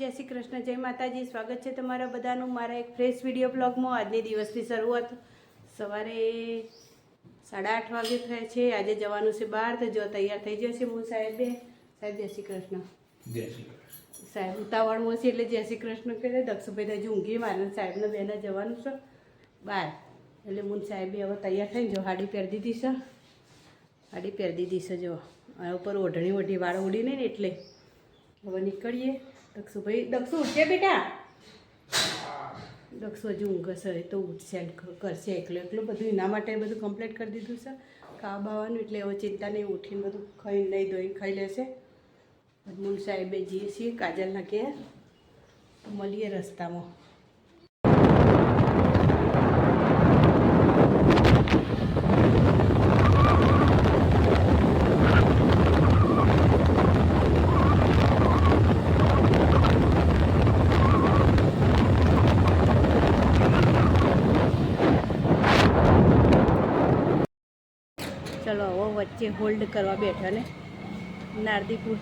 જય શ્રી કૃષ્ણ જય માતાજી. સ્વાગત છે તમારા બધાનું મારા એક ફ્રેશ વીડિયો બ્લોગમાં આજની દિવસની શરૂઆત સવારે સાડા આઠ વાગે થાય છે. આજે જવાનું છે બહાર. તો જો તૈયાર થઈ જશે હું સાહેબે. સાહેબ જય શ્રી કૃષ્ણ. જય શ્રી કૃષ્ણ. સાહેબ ઉતાવળમાં છે એટલે જય શ્રી કૃષ્ણ કહે દક્ષુભાઈ હજુ ઊંઘી મારે સાહેબને બેને જવાનું છે. બહાર એટલે મુન સાહેબે હવે તૈયાર થઈને જો હાડી પહેરી દીધી છે. હાડી પહેરી દીધી છે જો. આ ઉપર ઓઢણી ઓઢી વાળ ઉડી નહીં ને એટલે. હવે નીકળીએ. દક્ષુભાઈ દક્ષુ ઉઠશે બેટા. દક્ષુ હજુ ઊંઘશે એ તો ઉઠશે કરશે એકલો એકલો. બધું એના માટે બધું કમ્પ્લીટ કરી દીધું છે. ખાવા બાવાનું એટલે હવે ચિંતા નહીં, ઉઠીને બધું ખાઈ નહીં ધોઈ ખાઈ લેશે. મુન સાહેબે જઈએ છીએ કાજલના ઘેર. મળીએ રસ્તામાં ચલો હવે વચ્ચે હોલ્ડ કરવા બેઠા ને. નારદીપુર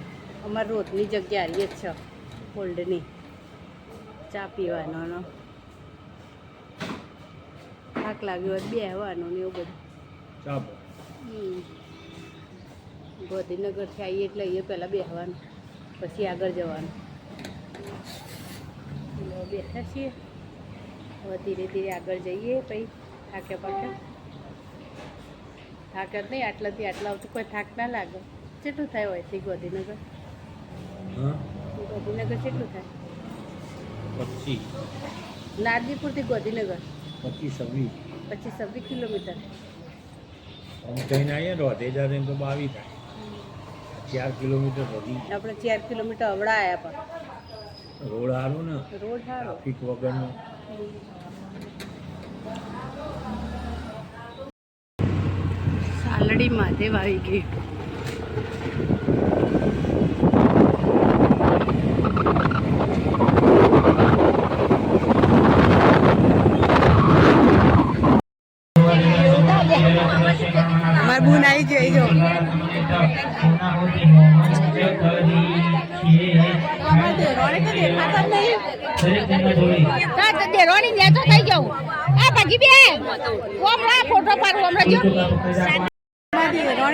અમારા રોજની જગ્યા રહીએ જ છે હોલ્ડની ચા પીવાનો થાક લાગ્યો હોય બેહવાનો ને એવું બધું. ગોધીનગરથી આવીએ એટલે અહીંયા પહેલાં બેસવાનું પછી આગળ જવાનું. બેઠા છીએ. હવે ધીરે ધીરે આગળ જઈએ પછી થાક્યા પાક્યા. થાક જ નહીં આટલાથી આટલા આવતું કોઈ થાક ના લાગે. કેટલું થાય હોયથી થી ગોધીનગર ગોધીનગર કેટલું થાય? પચીસ. નારદીપુરથી ગોધીનગર પચીસ છવ્વીસ. પચીસ છવ્વીસ કિલોમીટર. જઈને આવીએ ને રોધે જાતે તો બાવીસ થાય. ચાર કિલોમીટર વધી આપણે ચાર કિલોમીટર અવડા આવ્યા પણ. રોડ સારો ને. રોડ સારો ટ્રાફિક વગરનો. સાલડી મહાદેવ આવી ગઈ. માર બુન આવી જોઈ જો દેરોણી ને તો થઈ જવું આ ભાગી બે. હમણાં ફોટો પાડું હમણાં જો.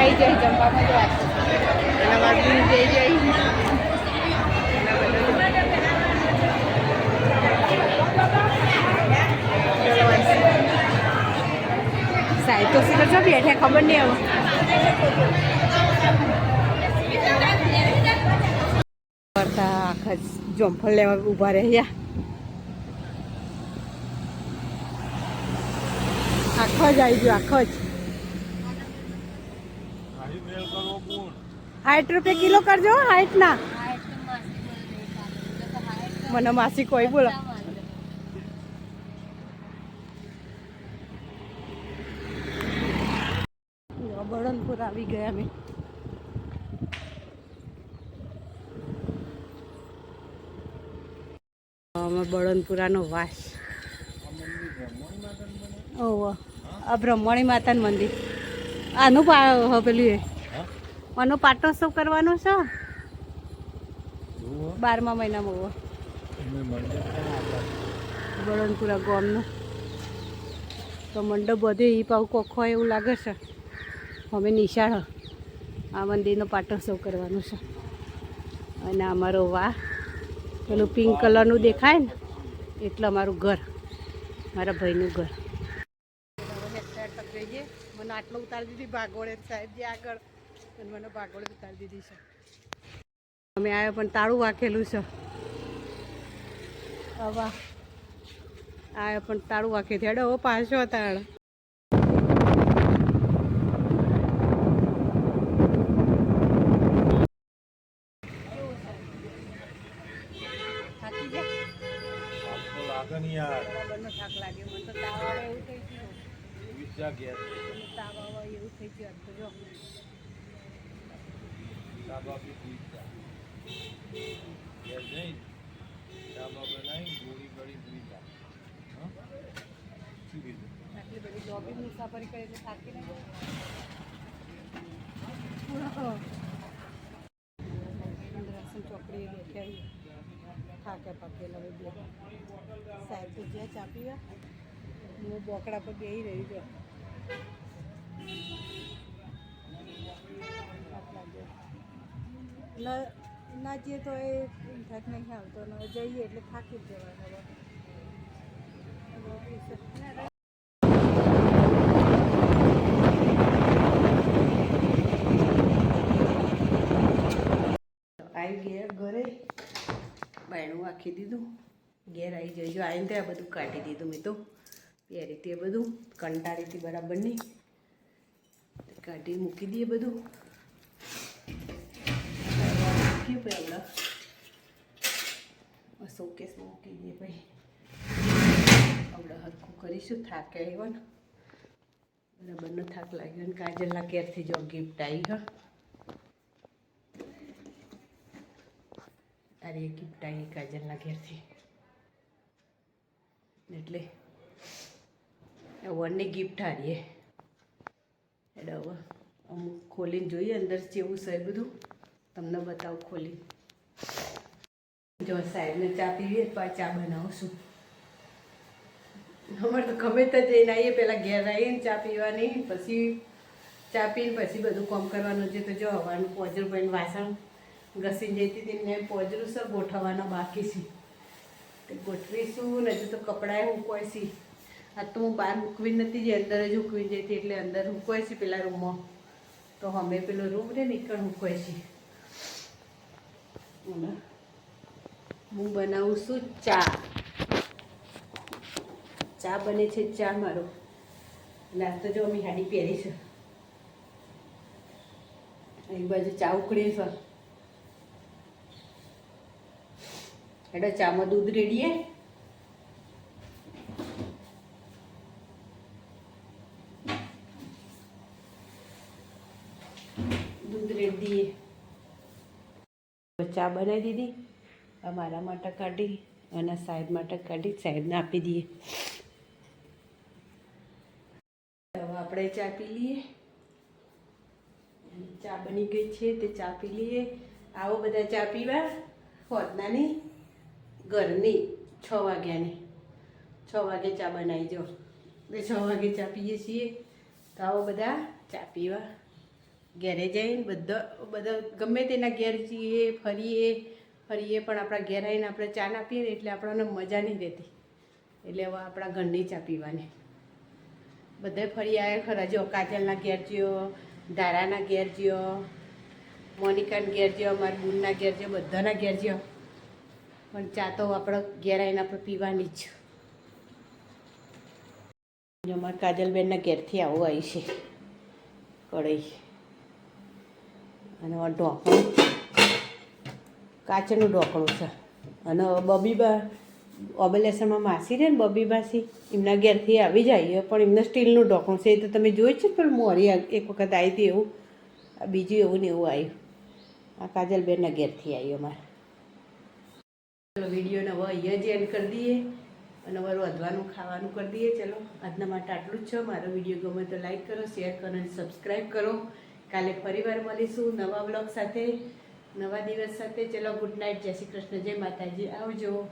ભાઈ જઈ જમવામાં જ વાત એના બાદ જઈ જઈ સાહેબ તો શું કરશો બેઠે ખબર નહીં કરતા આખા જોમફળ લેવા ઊભા રહ્યા. આખો જ આવી ગયો આખો જ. સાઠ રૂપિયા કિલો કરજો હાઈટ ના. મને માસી કોઈ બોલો. બળનપુર આવી ગયા અમે. બળનપુરાનો વાસ. ઓહો, આ બ્રહ્મણી માતાનું મંદિર. આનું પેલું એ. આનો પાટોત્સવ કરવાનો છે? બારમા મહિનામાં બળનપુરા ગામનું. તો મંડપ બધે એ પાવ કોખો એવું લાગે છે. અમે નિશાળ આ મંદિરનો પાટોત્સવ કરવાનો છે. અને અમારો વાહ. પેલું પિંક કલરનું દેખાય ને એટલે અમારું ઘર મારા ભાઈનું ઘર. મને આટલો ઉતારી દીધી ભાગોળે. સાહેબ જે આગળ અને મને ભાગોળે ઉતારી દીધી છે. અમે આવ્યા પણ તાળું વાંખેલું છે. વાહ. આવ્યા પણ તાળું વાંખે થેડો હો પાછો તાળ. થાકી લાગે મને તો તાવ આવે એવું થઈ ગયું. તાવ આવે એવું થઈ ગયું. તો જો. ડાબા બી વિચાર ઘેર જઈને ડાબા બનાવી ગોળી ગળી વિચાર હા શું કીધું જોબી મુસાફરી કરી થાકી નહીં ઇન્દ્રાસન ચોકડી બેઠા. થાકે પાકેલા બે સાહેબ તો જ્યાં ચાપી ગયા હું બોકડા પર બેસી રહી છું ના જઈએ તો એ થાક નહીં આવતો ને જઈએ એટલે થાકી જવાના આવી ગયા ઘરે. બાયણું આખી દીધું. ઘેર આવી જજો આવીને ત્યાં બધું કાઢી દીધું મેં તો. પહેરી તે બધું કંટાળીથી બરાબર નહીં કાઢી મૂકી દઈએ બધું. મૂકી પછી હમણાં શોકેસમાં મૂકી દઈએ ભાઈ આપણે હરખું કરીશું થાકે આવ્યો ને બરાબરનો થાક લાગ્યો ને કાજલના ઘેરથી જો ગિફ્ટ આવી ગયો અરે ગિફ્ટ આવી કાજલના ઘેરથી એટલે વનની ગિફ્ટ હારીએ એટલે હવે અમુક ખોલીને જોઈએ અંદર જેવું છે બધું તમને બતાવું ખોલી. જો સાહેબને ચા પીવીએ તો ચા બનાવશું. અમારે તો ગમે તે જઈને આવીએ પહેલાં ઘેર આવીએ ને ચા પીવાની, પછી ચા પીને પછી બધું કામ કરવાનું છે. તો જો હવાનું પોજરું પડીને વાસણ ઘસીને જતી હતી ને પોજરું સર ગોઠવવાના બાકી છે. તે ગોઠવીશું ને તો કપડાએ મૂકવાય છે. આ તો હું બહાર મૂકવી નથી, જે અંદર જ મૂકવી જતી, એટલે અંદર મૂકવાય છે પેલા રૂમમાં. તો અમે પેલો રૂમ ને નીકળ મૂકવાય છે. અને હું બનાવું છું ચા. ચા બને છે ચા મારો. નાસ્તો જો અમે હાડી પહેરી છે. એક બાજુ ચા ઉકળી છે. એટલે ચામાં દૂધ રેડીએ દૂધ રેડી દઈએ ચા બનાવી દીધી. અમારા મારા માટે કાઢી અને સાહેબ માટે કાઢી, સાહેબને આપી દઈએ. હવે આપણે ચા પી લઈએ. ચા બની ગઈ છે, તે ચા પી લઈએ. આવો બધા ચા પીવા. હોદનાની ઘરની છ વાગ્યાની. છ વાગે ચા બનાવી જો છ વાગે ચા પીએ છીએ. તો આવો બધા ચા પીવા. ઘેરે જઈને બધા બધા ગમે તેના ઘેર જઈએ, ફરીએ ફરીએ પણ આપણા ઘેર આવીને આપણે ચા ના પીએ ને એટલે આપણને મજા નહીં રહેતી. એટલે હવે આપણા ઘરની ચા પીવાની. બધે ફરી આવ્યા ખરા, જો કાજલના ઘેર જ્યો, ધારાના ઘેર જ્યો, મોનિકાના ઘેર જ્યો મારા બુનના ઘેર જ્યો, બધાના ઘેર જ્યો. પણ ચા તો આપણે ઘેર આવીને આપણે પીવાની જ. જો અમારા કાજલબેનના ઘેરથી આવું આવી છે. કઢાઈ અને આ ઢોકળું. કાચનું ઢોકળું છે. અને બબીબા ઓબલેસરમાં માસી રહે ને બબી માસી એમના ઘેરથી આવી જાય, પણ એમને સ્ટીલનું ઢોકણું છે. એ તો તમે જોઈ છે પણ મોરી એક વખત આવી હતી એવું? બીજું એવું ને એવું આવ્યું આ કાજલબેનના ઘેરથી આવ્યું અમારે. વિડીયોને હવે અહીંયા જ એન્ડ કરી દઈએ. અને હવે વધવાનું ખાવાનું કરી દઈએ. ચલો, આજના માટે આટલું જ છે. મારો વીડિયો ગમે તો લાઈક કરો શેર કરો અને સબસ્ક્રાઈબ કરો. કાલે ફરીવાર મળીશું નવા બ્લોગ સાથે, નવા દિવસ સાથે. ચલો ગુડ નાઇટ જય શ્રી કૃષ્ણ. જય માતાજી. આવજો.